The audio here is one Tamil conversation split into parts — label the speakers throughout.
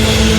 Speaker 1: என்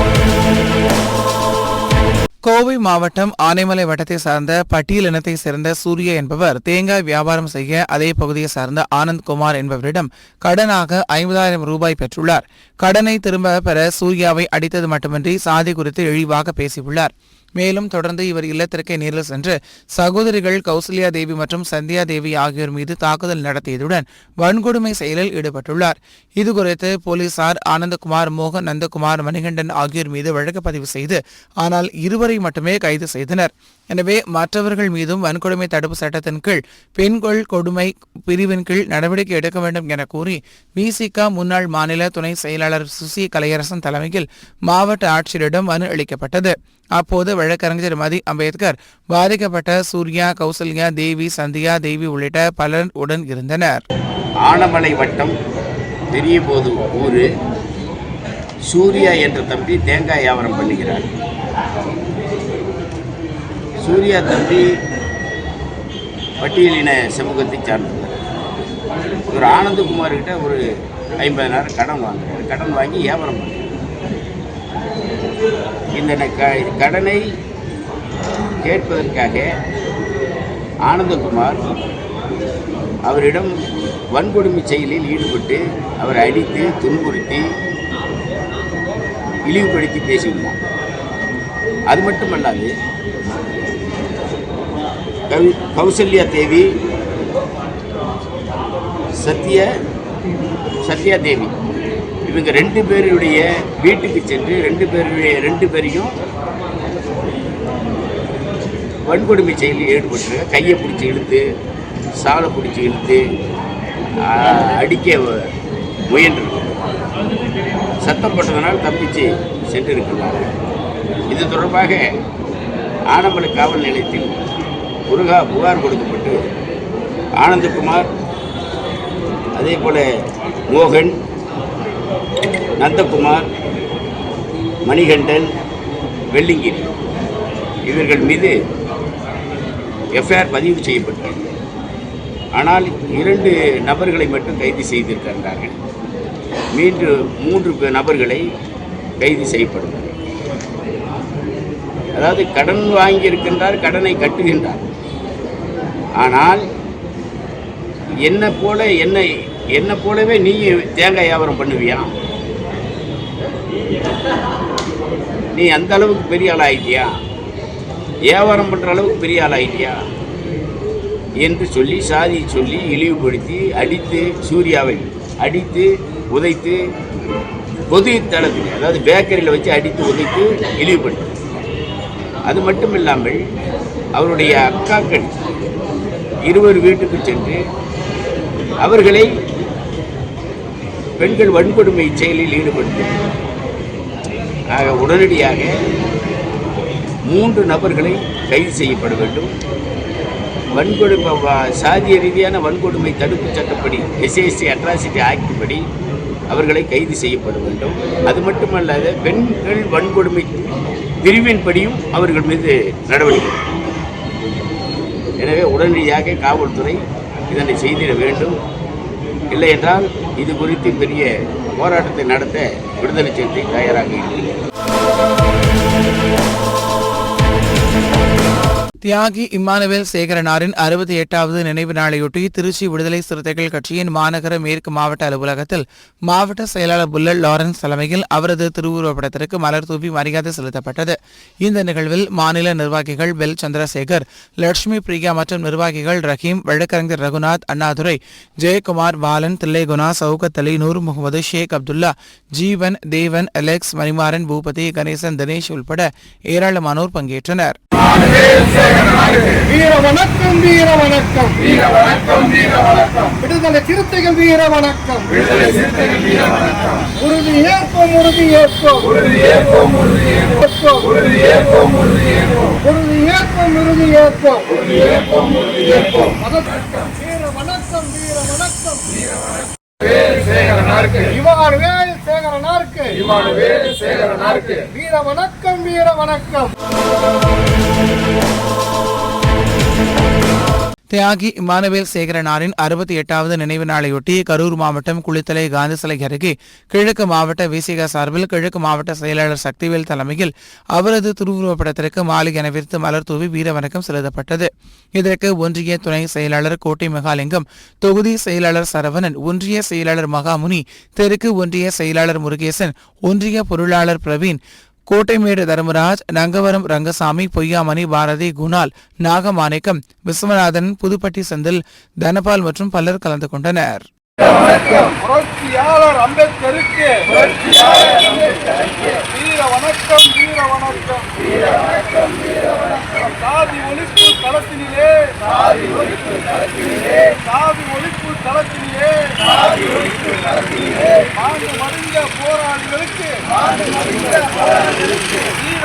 Speaker 2: கோவை மாவட்டம் ஆனைமலை வட்டத்தை சார்ந்த பட்டியல் இனத்தை சேர்ந்த சூர்யா என்பவர் தேங்காய் வியாபாரம் செய்ய அதே பகுதியை சார்ந்த ஆனந்த் குமார் என்பவரிடம் கடனாக ஐம்பதாயிரம் ரூபாய் பெற்றுள்ளார். கடனை திரும்ப பெற சூர்யாவை அடித்தது மட்டுமின்றி சாதி குறித்து இழிவாக பேசியுள்ளார். மேலும் தொடர்ந்து இவர் இல்லத்திற்கே நேரில் சென்று சகோதரிகள் கௌசல்யா தேவி மற்றும் சந்தியா தேவி ஆகியோர் மீது தாக்குதல் நடத்தியதுடன் வன்கொடுமை செயலில் ஈடுபட்டுள்ளார். இதுகுறித்து போலீசார் ஆனந்தகுமார் மோகன் நந்தகுமார் மணிகண்டன் ஆகியோர் மீது வழக்கு பதிவு செய்து ஆனால் இருவரை மட்டுமே கைது செய்தனர். எனவே மற்றவர்கள் மீதும் வன்கொடுமை தடுப்பு சட்டத்தின் கீழ் பெண்கள் கொடுமை பிரிவின் கீழ் நடவடிக்கை எடுக்க வேண்டும் என கூறி விசிக முன்னாள் மாநில துணை செயலாளர் சுசி கலையரசன் தலைமையில் மாவட்ட ஆட்சியரிடம் மனு அளிக்கப்பட்டது. அப்போது வழக்கறிஞர் மதி அம்பேத்கர் பாதிக்கப்பட்ட சூர்யா கௌசல்யா தேவி சந்தியா தேவி உள்ளிட்ட பலர் உடன் இருந்தனர்.
Speaker 3: ஆனமலை வட்டம் பெரிய போது ஊர் சூர்யா என்ற தம்பி தேங்காய் வியாபாரம் பண்ணுகிறார். சூர்யா தம்பி பட்டியலின சமூகத்தை சார்ந்தவர். இவர் ஆனந்தகுமார் கிட்ட ஒரு ஐம்பதனாயிரம் கடன் வாங்குறாரு. கடன் வாங்கி வியாபாரம் பண்ணுறாரு இந்த ந- க- கடனை கேட்பதற்காக ஆனந்தகுமார் அவரிடம் வன்கொடுமை செயலில் ஈடுபட்டு அவரை அடித்து துன்புறுத்தி இழிவுபடுத்தி பேசியுள்ளார். அது மட்டுமல்லாது கவி கௌசல்யா தேவி சத்ய சத்யா தேவி. இவங்க ரெண்டு பேருடைய வீட்டுக்கு சென்று ரெண்டு பேருடைய ரெண்டு பேரையும் வன்கொடுமை செயலில் ஈடுபட்டு கையை பிடிச்சி இழுத்து சாலை பிடிச்சி இழுத்து அடிக்க வ- சத்தம் போட்டதனால் தப்பிச்சு சென்றிருக்கிறார் இது தொடர்பாக ஆனமலை காவல் நிலையத்தில் முருகா புகார் கொடுக்கப்பட்டு ஆனந்தகுமார் அதே போல் மோகன் நந்தகுமார் மணிகண்டன் வெள்ளிங்கிரி இவர்கள் மீது எஃப்ஐஆர் பதிவு செய்யப்பட்டது ஆனால் இரண்டு நபர்களை மட்டும் கைது செய்திருக்கின்றார்கள். மீண்டும் மூன்று நபர்களை கைது செய்யப்படும் அதாவது கடன் வாங்கியிருக்கின்றார் கடனை கட்டுகின்றார். ஆனால் என்னை போல என்னை என்னை போலவே நீ தேங்காய் வியாபாரம் பண்ணுவியா? நீ அந்த அளவுக்கு பெரிய ஆள் ஆகிட்டியா வியாபாரம் பண்ணுற அளவுக்கு பெரிய ஆள் ஆகிட்டியா என்று சொல்லி சாதியை சொல்லி இழிவுபடுத்தி அடித்து சூர்யாவை அடித்து உதைத்து பொது தளத்தில் அதாவது பேக்கரியில் வச்சு அடித்து உதைத்து இழிவுபடுத்தி. அது மட்டும் இல்லாமல் அவருடைய அக்காக்கள் இருவர் வீட்டுக்கு சென்று அவர்களை பெண்கள் வன்கொடுமை செயலில் ஈடுபடுத்தி ஆக உடனடியாக மூன்று நபர்களை கைது செய்யப்பட வேண்டும். வன்கொடுமை சாதிய ரீதியான வன்கொடுமை தடுப்பு சட்டப்படி எஸ்எஸ்சி அட்ராசிட்டி ஆக்ட் படி அவர்களை கைது செய்யப்பட வேண்டும். அது மட்டுமல்லாத பெண்கள் வன்கொடுமை பிரிவின்படியும் அவர்கள் மீது நடவடிக்கை எனவே உடனடியாக காவல்துறை இதனை செய்திட வேண்டும். இல்லை என்றால் இது குறித்து பெரிய போராட்டத்தை நடத்த விடுதலை சிறுத்தை தயாராக இருக்கிறது
Speaker 2: தியாகி இம்மானுவேல் சேகரனாரின் அறுபத்தி எட்டாவது நினைவு நாளையொட்டி திருச்சி விடுதலை சிறுத்தைகள் கட்சியின் மாநகர மேற்கு மாவட்ட அலுவலகத்தில் மாவட்ட செயலாளர் புல்லட் லாரன்ஸ் தலைமையில் அவரது திருவுருவப்படத்திற்கு மலர் தூவி மரியாதை செலுத்தப்பட்டது. இந்த நிகழ்வில் மாநில நிர்வாகிகள் பெல் சந்திரசேகர் லட்சுமி பிரியா மற்றும் நிர்வாகிகள் ரஹீம் வழக்கறிஞர் ரகுநாத் அண்ணாதுரை ஜெயக்குமார் பாலன் தில்லைகுணா சவுகத் அலி நூர் முகமது ஷேக் அப்துல்லா ஜீவன் தேவன் அலெக்ஸ் மணிமாறன் பூபதி கணேசன் தினேஷ் உள்பட ஏராளமானோர் பங்கேற்றனர்.
Speaker 4: வீர வணக்கம் வீர வணக்கம் வீர வணக்கம் வீர வணக்கம் விடுதலை சிறுத்தைகள் வீர வணக்கம் விடுதலை சிறுத்தைகள் வீர வணக்கம் உறுதி ஏற்போம் உறுதி ஏற்போம். உறுதி ஏற்போம் உறுதி ஏற்போம். உறுதி ஏற்போம் உறுதி ஏற்போம். உறுதி ஏற்போம் உறுதி ஏற்போம். உறுதி ஏற்போம் உறுதி ஏற்போம். வீர வணக்கம் வீர வணக்கம் வீர வணக்கம் சேகரனாருக்கு இமானுவேல் சேகரனாருக்கு. வீர வணக்கம் வீர வணக்கம்.
Speaker 2: தியாகி இமானுவேல் சேகரனாரின் அறுபத்தி எட்டாவது நினைவு நாளையொட்டி கரூர் மாவட்டம் குளித்தலை காந்தி சிலை அருகே கிழக்கு மாவட்ட விசிக சார்பில் கிழக்கு மாவட்ட செயலாளர் சக்திவேல் தலைமையில் அவரது திருவுருவப்படத்திற்கு மாலை அணிவித்து மலர் தூவி வீரவணக்கம் செலுத்தப்பட்டது. இதற்கு ஒன்றிய துணை செயலாளர் கோட்டை மகாலிங்கம் தொகுதி செயலாளர் சரவணன் ஒன்றிய செயலாளர் மகாமுனி தெற்கு ஒன்றிய செயலாளர் முருகேசன் ஒன்றிய பொருளாளர் பிரவீன் கோட்டைமேடு தர்மராஜ் நங்கவரம் ரங்கசாமி பொய்யாமணி பாரதி குணால் நாகமாணிக்கம் விஸ்வநாதன் புதுப்பட்டி செந்தில் தனபால் மற்றும் பலர் கலந்து கொண்டனர்.
Speaker 4: அம்பேத்கருக்கு வணக்கம் வீர வணக்கம் வீர வணக்கம் வீர வணக்கம் சாதி ஒழிப்பு களத்தினிலே சாதி ஒழிப்பு களத்தினிலே சாதி ஒழிப்பு களத்தினிலே சாதி ஒழிப்பு களத்தினிலே மாண்டு மடிந்த போராளிகளுக்கு மாண்டு மடிந்த போராளிகளுக்கு வீர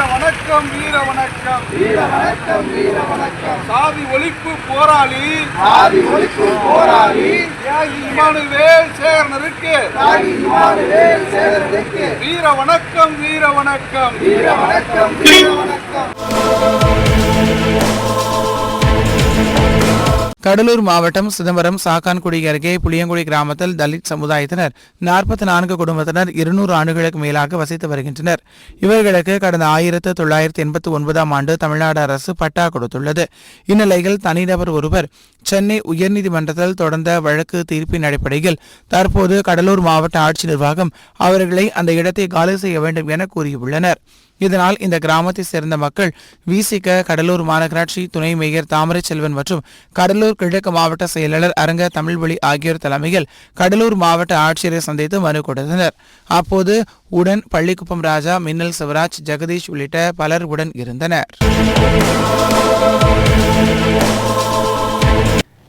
Speaker 4: வணக்கம் வீர வணக்கம் வீர வணக்கம் வீர வணக்கம் சாதி ஒழிப்பு போராளி. சாதி ஒழிப்பு போராளி. தியாகி இமானுவேல் சேகரனருக்கு தியாகி இமானுவேல் சேகரனுக்கு வீர வணக்கம் வீர வணக்கம் வீர வணக்கம் வீர வணக்கம்
Speaker 2: கடலூர் மாவட்டம் சிதம்பரம் சாக்கான்குடி அருகே புளியங்குடி கிராமத்தில் தலித் சமுதாயத்தினர் நாற்பத்தி நான்கு குடும்பத்தினர் இருநூறு ஆண்டுகளுக்கு மேலாக வசித்து வருகின்றனர். இவர்களுக்கு கடந்த ஆயிரத்து தொள்ளாயிரத்தி எண்பத்தி ஒன்பதாம் ஆண்டு தமிழ்நாடு அரசு பட்டா கொடுத்துள்ளது. இந்நிலையில் தனிநபர் ஒருவர் சென்னை உயர்நீதிமன்றத்தில் தொடர்ந்த வழக்கு தீர்ப்பின் அடிப்படையில் தற்போது கடலூர் மாவட்ட ஆட்சி நிர்வாகம் அவர்களை அந்த இடத்தை காலி செய்ய வேண்டும் என கூறியுள்ளனர். இதனால் இந்த கிராமத்தை சேர்ந்த மக்கள் விசிக கடலூர் மாநகராட்சி துணை மேயர் தாமரை செல்வன் மற்றும் கடலூர் கிழக்கு மாவட்ட செயலாளர் அரங்க தமிழ்வழி ஆகியோர் தலைமையில் கடலூர் மாவட்ட ஆட்சியரை சந்தித்து மனு கொடுத்தனர். அப்போது உடன் பள்ளிக்குப்பம் ராஜா மின்னல் சிவராஜ் ஜெகதீஷ் உள்ளிட்ட பலர் உடன் இருந்தனர்.